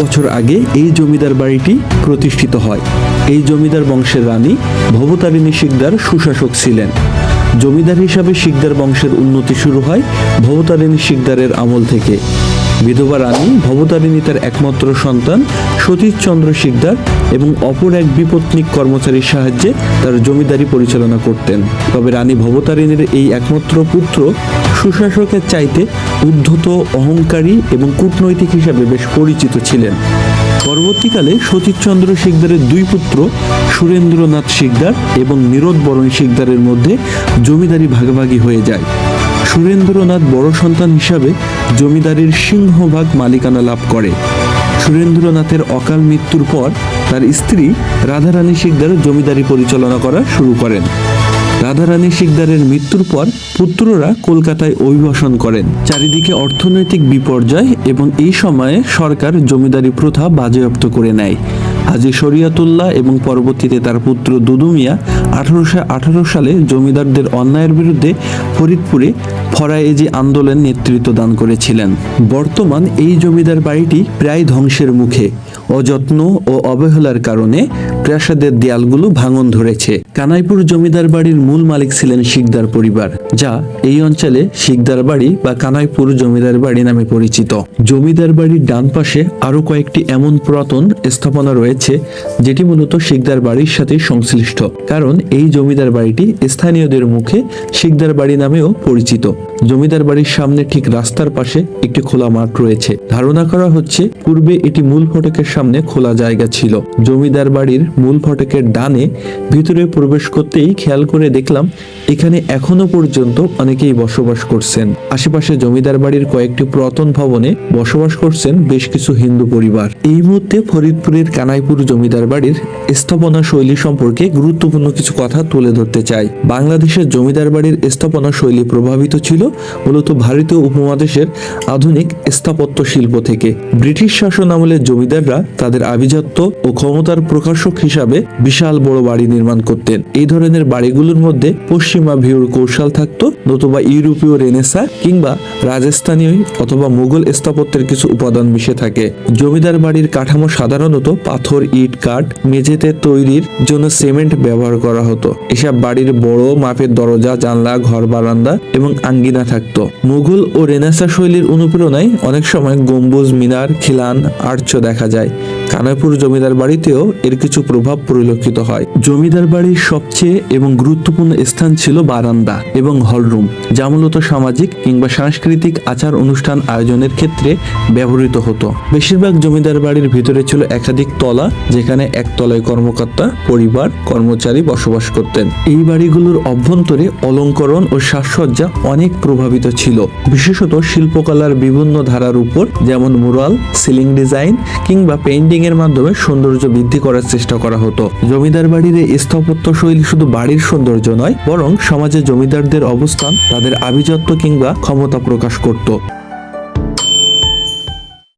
বছর আগে এই জমিদার বাড়িটি প্রতিষ্ঠিত হয়। এই জমিদার বংশের রানী ভবতারিণী শিকদার সুশাসক ছিলেন। জমিদার হিসাবে শিকদার বংশের উন্নতি শুরু হয় ভবতারিণী শিকদারের আমল থেকে। বিধবা রানী, ভবতারিণী তার একমাত্র সন্তান সতীশচন্দ্র শিকদার এবং অপর এক বিপত্নিক কর্মচারীর সাহায্যে তার জমিদারি পরিচালনা করতেন। তবে রানী ভবতারিণীর এই একমাত্র পুত্র সুশাসকের চাইতে উদ্ধত, অহংকারী এবং কূটনৈতিক হিসাবে বেশ পরিচিত ছিলেন। পরবর্তীকালে সতীশচন্দ্র শিকদারের দুই পুত্র সুরেন্দ্রনাথ শিকদার এবং নীরোদবরণ শিকদারের মধ্যে জমিদারি ভাগাভাগি হয়ে যায়। সুরেন্দ্রনাথ বড় সন্তান হিসাবে জমিদারির সিংহভাগ মালিকানা লাভ করে। সুরেন্দ্রনাথের অকাল মৃত্যুর পর তার স্ত্রী রাধারানী শিকদার জমিদারি পরিচালনা করা শুরু করেন। রাধারানী শিকদারের মৃত্যুর পর পুত্ররা কলকাতায় অভিবাসন করেন। চারিদিকে অর্থনৈতিক বিপর্যয় এবং এই সময়ে সরকার জমিদারি প্রথা বাজেয়াপ্ত করে নেয়। হাজি শরিয়াতুল্লাহ এবং পরবর্তীতে তার পুত্র দুদুমিয়া আঠারোশো আঠারো সালে জমিদারদের অন্যায়ের বিরুদ্ধে ফরিদপুরে ফরায়েজি আন্দোলন নেতৃত্ব দান করেছিলেন। বর্তমান এই জমিদার বাড়িটি প্রায় ধ্বংসের মুখে। অযত্ন ও অবহেলার কারণে প্রাসাদের দেয়ালগুলো ভাঙন ধরেছে। কানাইপুর জমিদার বাড়ির মূল মালিক ছিলেন শিকদার পরিবার, যা এই অঞ্চলে শিকদার বাড়ি বা কানাইপুর জমিদার বাড়ি নামে পরিচিত। জমিদার বাড়ির ডান পাশে আরও কয়েকটি এমন পুরাতন স্থাপনা রয়েছে, যেটি মূলত শিকদার বাড়ির সাথে সংশ্লিষ্ট, কারণ এই জমিদার বাড়িটি স্থানীয়দের মুখে শিকদার বাড়ি নামেও পরিচিত। জমিদার বাড়ির সামনে ঠিক রাস্তার পাশে একটি খোলা মাঠ রয়েছে। ধারণা করা হচ্ছে, পূর্বে এটি মূল ফটকের সামনে খোলা জায়গা ছিল। জমিদার বাড়ির মূল ফটকের ডানে ভিতরে প্রবেশ করতেই খেয়াল করে দেখলাম এখানে এখনও পর্যন্ত অনেকেই বসবাস করছেন। আশেপাশে জমিদার বাড়ির কয়েকটি পুরাতন ভবনে বসবাস করছেন বেশ কিছু হিন্দু পরিবার। এই মুহূর্তে ফরিদপুরের কানাইপুর জমিদার বাড়ির স্থাপনা শৈলী সম্পর্কে গুরুত্বপূর্ণ কিছু কথা তুলে ধরতে চাই। বাংলাদেশের জমিদার বাড়ির স্থাপনা শৈলী প্রভাবিত ছিল মূলত ভারতীয় উপমহাদেশের আধুনিক স্থাপত্য শিল্প থেকে। ব্রিটিশ শাসন আমলের জমিদাররা তাদের আভিজাত্য ও ক্ষমতার প্রকাশক হিসাবে বিশাল বড় বাড়ি নির্মাণ করতেন। এই ধরনের বাড়িগুলোর মধ্যে পশ্চিমা ভিউর কৌশল থাকতো, নতুবা ইউরোপীয় রেনেসা কিংবা রাজস্থানীয় অথবা মুঘল স্থাপত্যের কিছু উপাদান মিশে থাকে। জমিদার বাড়ির কাঠামো সাধারণত পাথর, ইট, কাঠ, মেঝেতে তৈরির জন্য সিমেন্ট ব্যবহার করা হতো। এসব বাড়ির বড় মাপের দরজা, জানলা, ঘর, বারান্দা এবং আঙ্গিনা থাকতো। মুঘল ও রেনেসা শৈলীর অনুপ্রেরণায় অনেক সময় গম্বুজ, মিনার, খিলান, আর্চ দেখা যায়। কানাইপুর জমিদার বাড়িতেও এর কিছু প্রভাব পরিলক্ষিত হয়। জমিদার বাড়ির সবচেয়ে এবং গুরুত্বপূর্ণ স্থান ছিল বারান্দা এবং হলরুম, যা মূলত সামাজিক কিংবা সাংস্কৃতিক আচার অনুষ্ঠান আয়োজনের ক্ষেত্রে ব্যবহৃত হতো। বেশিরভাগ জমিদার বাড়ির ভিতরে ছিল একাধিক তলা, যেখানে এক তলায় কর্মকর্তা, পরিবার, কর্মচারী বসবাস করতেন। এই বাড়িগুলোর অভ্যন্তরে অলঙ্করণ ও সাজসজ্জা অনেক প্রভাবিত ছিল। বিশেষত শিল্পকলার বিভিন্ন ধারার উপর, যেমন মুরাল, সিলিং ডিজাইন কিংবা পেইন্টিং এর মাধ্যমে সৌন্দর্য বৃদ্ধি করার চেষ্টা করা হতো। জমিদার বাড়ির এই স্থাপত্য শৈলী শুধু বাড়ির সৌন্দর্য নয়, বরং সমাজে জমিদারদের অবস্থান, তাদের আভিজাত্য কিংবা ক্ষমতা প্রকাশ করত।